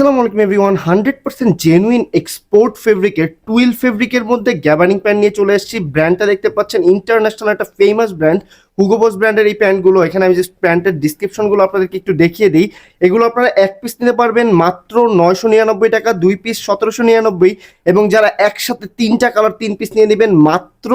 আসসালামু আলাইকুম everyone hundred percent genuine export ফেব্রিকের টুইল ফেব্রিকের মধ্যে গ্যাবানিং প্যান্ট নিয়ে চলে এসেছি। ব্র্যান্ডটা দেখতে পাচ্ছেন ইন্টারন্যাশনাল একটা ফেমাস ব্র্যান্ড হুগোবস ব্র্যান্ডের এই প্যান্টগুলো। এখানে আমি জাস্ট প্যান্টের ডিসক্রিপশনগুলো আপনাদেরকে একটু দেখিয়ে দিই। এগুলো আপনারা এক পিস নিতে পারবেন মাত্র নয়শো নিরানব্বই টাকা, দুই পিস সতেরোশো নিরানব্বই এবং যারা একসাথে তিনটা কালার তিন পিস নিয়ে নেবেন মাত্র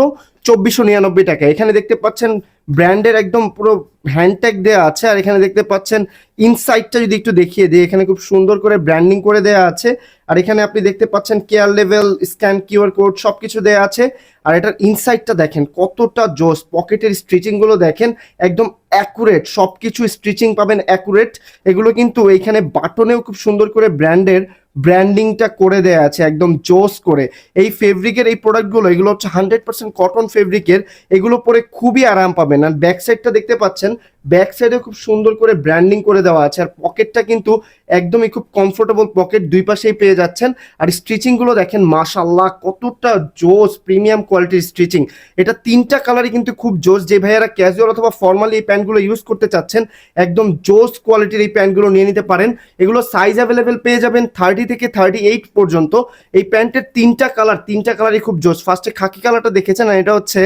চব্বিশশো নিরানব্বই টাকা। এখানে দেখতে পাচ্ছেন ব্র্যান্ডের একদম পুরো হ্যান্ডট্যাগ দেওয়া আছে, আর এখানে দেখতে পাচ্ছেন ইনসাইটটা যদি একটু দেখিয়ে দিই, এখানে খুব সুন্দর করে ব্র্যান্ডিং করে দেওয়া আছে, আর এখানে আপনি দেখতে পাচ্ছেন care level scan QR code সব কিছু দেওয়া আছে, আর এটার ইনসাইটটা দেখেন কতটা জোস, পকেটের স্টিচিংগুলো দেখেন একদম অ্যাকুরেট সব কিছু স্টিচিং পাবেন অ্যাকুরেট এগুলো কিন্তু এইখানে বাটনেও খুব সুন্দর করে ব্র্যান্ডের ব্র্যান্ডিংটা করে দেয়া আছে, একদম জোস করে। এই ফেব্রিকের এই প্রোডাক্টগুলো এগুলো হচ্ছে হান্ড্রেড পার্সেন্ট কটন ফেব্রিকের এগুলো পরে খুবই আরাম পাবেন। আর ব্যাক সাইডটা দেখতে পাচ্ছেন ব্যাক সাইডে খুব সুন্দর করে ব্র্যান্ডিং করে দেওয়া আছে আর পকেটটা কিন্তু একদমই খুব কমফোর্টেবল পকেট দুই পাশেই পেয়ে যাচ্ছেন। আর স্টিচিংগুলো দেখেন মাশাল্লাহ কতটা জোস প্রিমিয়াম কোয়ালিটির স্টিচিং এটা তিনটা কালারই কিন্তু খুব জোস। যে ভাইয়ারা ক্যাজুয়াল অথবা ফর্মালি এই প্যান্টগুলো ইউজ করতে চাচ্ছেন, একদম জোস কোয়ালিটির এই প্যান্টগুলো নিয়ে নিতে পারেন। এগুলো সাইজ অ্যাভেলেবেল পেয়ে যাবেন থার্টি থেকে থার্টি এইট পর্যন্ত। এই প্যান্টের তিনটা কালার তিনটা কালারই খুব জোস। ফার্স্টে খাকি কালারটা দেখেছেন, আর এটা হচ্ছে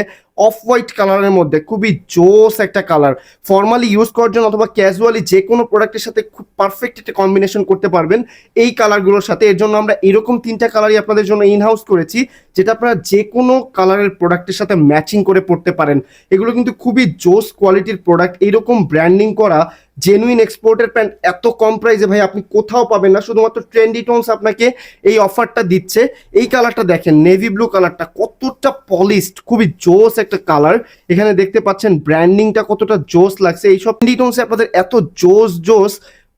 অফ হোয়াইট কালারের মধ্যে খুবই জোস একটা কালার ফর্মালি ইউজ করার জন্য অথবা ক্যাজুয়ালি যে কোনো প্রোডাক্টের সাথে খুব পারফেক্ট একটা কম্বিনেশন করতে পারবেন। এই কালারগুলোর সাথে। এর জন্য আমরা এরকম তিনটা কালারই আপনাদের জন্য ইনহাউস করেছি। যেটা আপনারা যে কোনো কালারের প্রোডাক্টের সাথে ম্যাচিং করে পড়তে পারেন। এগুলো কিন্তু খুবই জোস কোয়ালিটির প্রোডাক্ট এইরকম ব্র্যান্ডিং করা জেনুইন এক্সপোর্টের প্যান্ট এত কম প্রাইসে ভাই আপনি কোথাও পাবেন না। শুধুমাত্র ট্রেন্ডি টোনস আপনাকে এই অফারটা দিচ্ছে। এই কালারটা দেখেন নেভি ব্লু কালারটা কতটা পলিশড খুবই জোস একটা কালার এখানে দেখতে পাচ্ছেন ব্র্যান্ডিংটা কতটা জোস লাগছে। এইসব ট্রেন্ডি টোনসে আপনাদের এত জোস জোস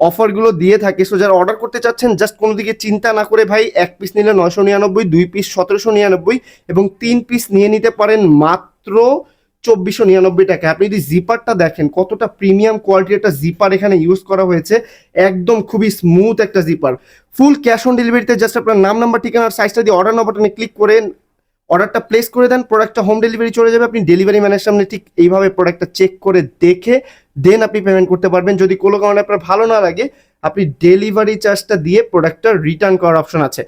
অফারগুলো দিয়ে থাকে। সো যারা অর্ডার করতে চাচ্ছেন জাস্ট কোনো দিকে চিন্তা না করে ভাই, এক পিস নিলে নয়শো নিরানব্বই, দুই পিস সতেরোশো নিরানব্বই এবং তিন পিস নিয়ে নিতে পারেন মাত্র চব্বিশশো নিরানব্বই টাকা। আপনি যদি জিপারটা দেখেন, কতটা প্রিমিয়াম কোয়ালিটির একটা জিপার এখানে ইউজ করা হয়েছে, একদম খুবই স্মুথ একটা জিপার ফুল ক্যাশ অন ডেলিভারিতে জাস্ট আপনার নাম নাম্বার ঠিকানার সাইজটা দিয়ে অর্ডার বাটনে ক্লিক করে অর্ডারটা প্লেস করে দেন প্রোডাক্টটা হোম ডেলিভারি চলে যাবে, আপনি ডেলিভারি ম্যানের সামনে ঠিক এইভাবে প্রোডাক্টটা চেক করে দেখে দেন আপনি পেমেন্ট করতে পারবেন। যদি কোনো কারণে আপনার ভালো না লাগে, আপনি ডেলিভারি চার্জটা দিয়ে প্রোডাক্টটা রিটার্ন করার অপশন আছে।